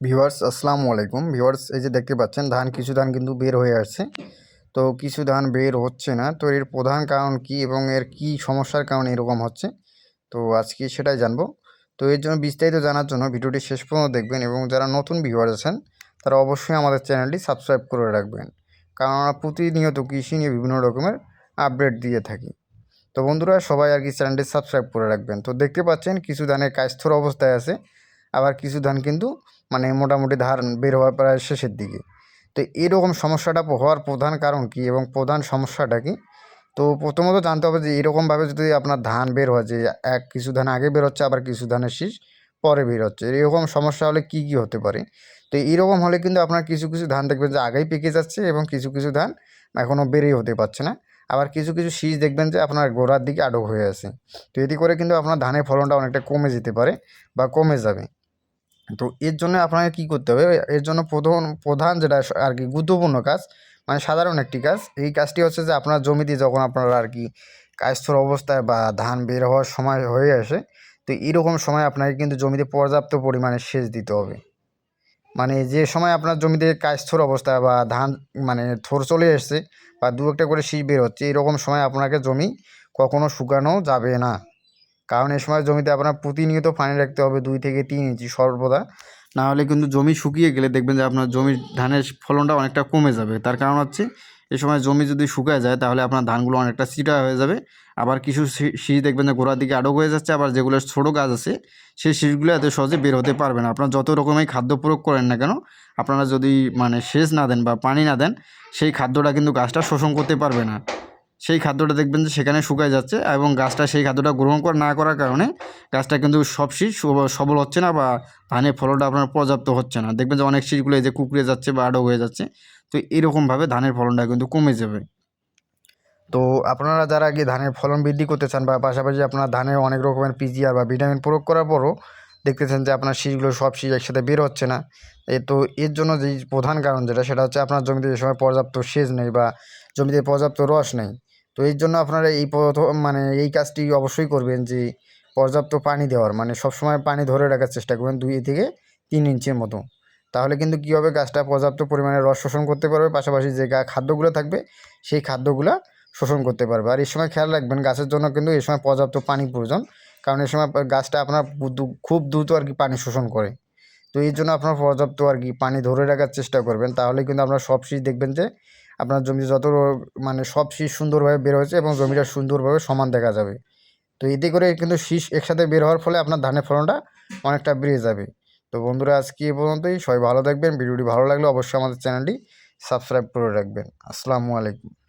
Viewers, আসসালামু আলাইকুম। Viewers, এই যে দেখতে পাচ্ছেন, ধান, কিছু ধান কিন্তু বের হয়ে আসছে। তো কিছু ধান বের হচ্ছে না। তো এর প্রধান কারণ কি এবং এর কি সমস্যার কারণে এরকম হচ্ছে? তো আজকে সেটাই জানব। তো এর জন্য বিস্তারিত জানার জন্য ভিডিওটি শেষ পর্যন্ত দেখবেন এবং যারা নতুন ভিউয়ার্স আছেন, তারা অবশ্যই আমাদের চ্যানেলটি সাবস্ক্রাইব করে রাখবেন। কারণ আমরা প্রতিনিয়ত কৃষি নিয়ে বিভিন্ন রকমের আপডেট দিয়ে থাকি। তো বন্ধুরা, সবাই আর কি চ্যানেলটি সাবস্ক্রাইব করে রাখবেন। তো দেখতে পাচ্ছেন, কিছু ধানের কায়স্থর অবস্থায় আছে। আবার কিছু ধান কিন্তু মানে মোটামুটি ধান বের হওয়ার প্রায় শেষের দিকে। তো এরকম সমস্যাটা হওয়ার প্রধান কারণ কি এবং প্রধান সমস্যাটা কি? তো প্রথমত জানতে হবে যে এরকমভাবে যদি আপনার ধান বের হয় যে এক কিছু ধান আগে বের হচ্ছে, আবার কিছু ধানের শীষ পরে বের হচ্ছে, এরকম সমস্যা হলে কি কি হতে পারে? তো এরকম হলে কিন্তু আপনার কিছু কিছু ধান দেখবেন যে আগেই পেকে যাচ্ছে এবং কিছু কিছু ধান এখনও বেরেই হতে পারছে না। আবার কিছু কিছু শীষ দেখবেন যে আপনার গোড়ার দিকে আটক হয়ে আছে। তো এটি করে কিন্তু আপনার ধানের ফলনটা অনেকটা কমে যেতে পারে বা কমে যাবে। তো এর জন্য আপনাকে কী করতে হবে? এর জন্য প্রধান প্রধান যেটা আর কি গুরুত্বপূর্ণ কাজ মানে সাধারণ একটি কাজ, এই কাজটি হচ্ছে যে আপনার জমিতে যখন আপনারা আর কি কায়স্থর অবস্থায় বা ধান বের হওয়ার সময় হয়ে আসে, তো এরকম সময় আপনাকে কিন্তু জমিতে পর্যাপ্ত পরিমাণে সেচ দিতে হবে। মানে যে সময় আপনার জমিতে কায়স্থর অবস্থায় বা ধান মানে থোর চলে এসছে বা দু একটা করে শীষ বের হচ্ছে, এরকম সময় আপনাকে জমি কখনো শুকানো যাবে না। কারণ এই সময় জমিতে আপনার প্রতিনিয়ত পানি রাখতে হবে দুই থেকে তিন ইঞ্চি সর্বদা। না হলে কিন্তু জমি শুকিয়ে গেলে দেখবেন যে আপনার জমির ধানের ফলনটা অনেকটা কমে যাবে। তার কারণ হচ্ছে, এ সময় জমি যদি শুকায় যায় তাহলে আপনার ধানগুলো অনেকটা চিটা হয়ে যাবে। আবার কিছু শীষ দেখবেন যে গোড়ার দিকে আটক হয়ে যাচ্ছে, আবার যেগুলো ছোটো গাছ আছে, সেই শীষগুলো এত সহজে বের হতে পারবে না। আপনার যত রকমের খাদ্য প্রয়োগ করেন না কেন, আপনারা যদি মানে সেচ না দেন বা পানি না দেন, সেই খাদ্যটা কিন্তু গাছটা শোষণ করতে পারবে না। সেই খাদ্যটা দেখবেন যে সেখানে শুকায় যাচ্ছে এবং গাছটা সেই খাদ্যটা গ্রহণ করা না করার কারণে গাছটা কিন্তু সব শীষ সবল হচ্ছে না বা ধানের ফলনটা আপনার পর্যাপ্ত হচ্ছে না। দেখবেন যে অনেক শীষগুলো এই যে কুকড়ে যাচ্ছে বা আডক হয়ে যাচ্ছে। তো এরকমভাবে ধানের ফলনটা কিন্তু কমে যাবে। তো আপনারা যারা গিয়ে ধানের ফলন বৃদ্ধি করতে চান বা পাশাপাশি আপনার ধানের অনেক রকমের পিজিআর বা ভিটামিন প্রয়োগ করার পরও দেখতেছেন যে আপনার শীষগুলো সব শীষ একসাথে বের হচ্ছে না। এ তো এর জন্য যেই প্রধান কারণ যেটা, সেটা হচ্ছে আপনার জমিতে যে সময় পর্যাপ্ত সেচ নেই বা জমিতে পর্যাপ্ত রস নেই। তো এর জন্য আপনারা এই প্রথম মানে এই কাজটি অবশ্যই করবেন যে পর্যাপ্ত পানি দেওয়ার মানে সবসময় পানি ধরে রাখার চেষ্টা করবেন দুই থেকে তিন ইঞ্চির মতো। তাহলে কিন্তু কী হবে, গাছটা পর্যাপ্ত পরিমাণে রস শোষণ করতে পারবে, পাশাপাশি যে গা খাদ্যগুলো থাকবে, সেই খাদ্যগুলো শোষণ করতে পারবে। আর এই সময় খেয়াল রাখবেন, গাছের জন্য কিন্তু এই সময় পর্যাপ্ত পানি প্রয়োজন, কারণ এই সময় গাছটা আপনার খুব দ্রুত আর কি পানি শোষণ করে। তো এই জন্য আপনার পর্যাপ্ত আর কি পানি ধরে রাখার চেষ্টা করবেন, তাহলে কিন্তু আপনার সব দেখবেন যে আপনার জমি যত মানে সব শীষ সুন্দরভাবে বের হয়েছে এবং জমিটা সুন্দরভাবে সমান দেখা যাবে। তো এতে করে কিন্তু শীষ একসাথে বের হওয়ার ফলে আপনার ধানের ফলনটা অনেকটা বেড়ে যাবে। তো বন্ধুরা, আজকে এ পর্যন্তই। সবাই ভালো থাকবেন। ভিডিওটি ভালো লাগলে অবশ্যই আমাদের চ্যানেলটি সাবস্ক্রাইব করে রাখবেন। আসসালামু আলাইকুম।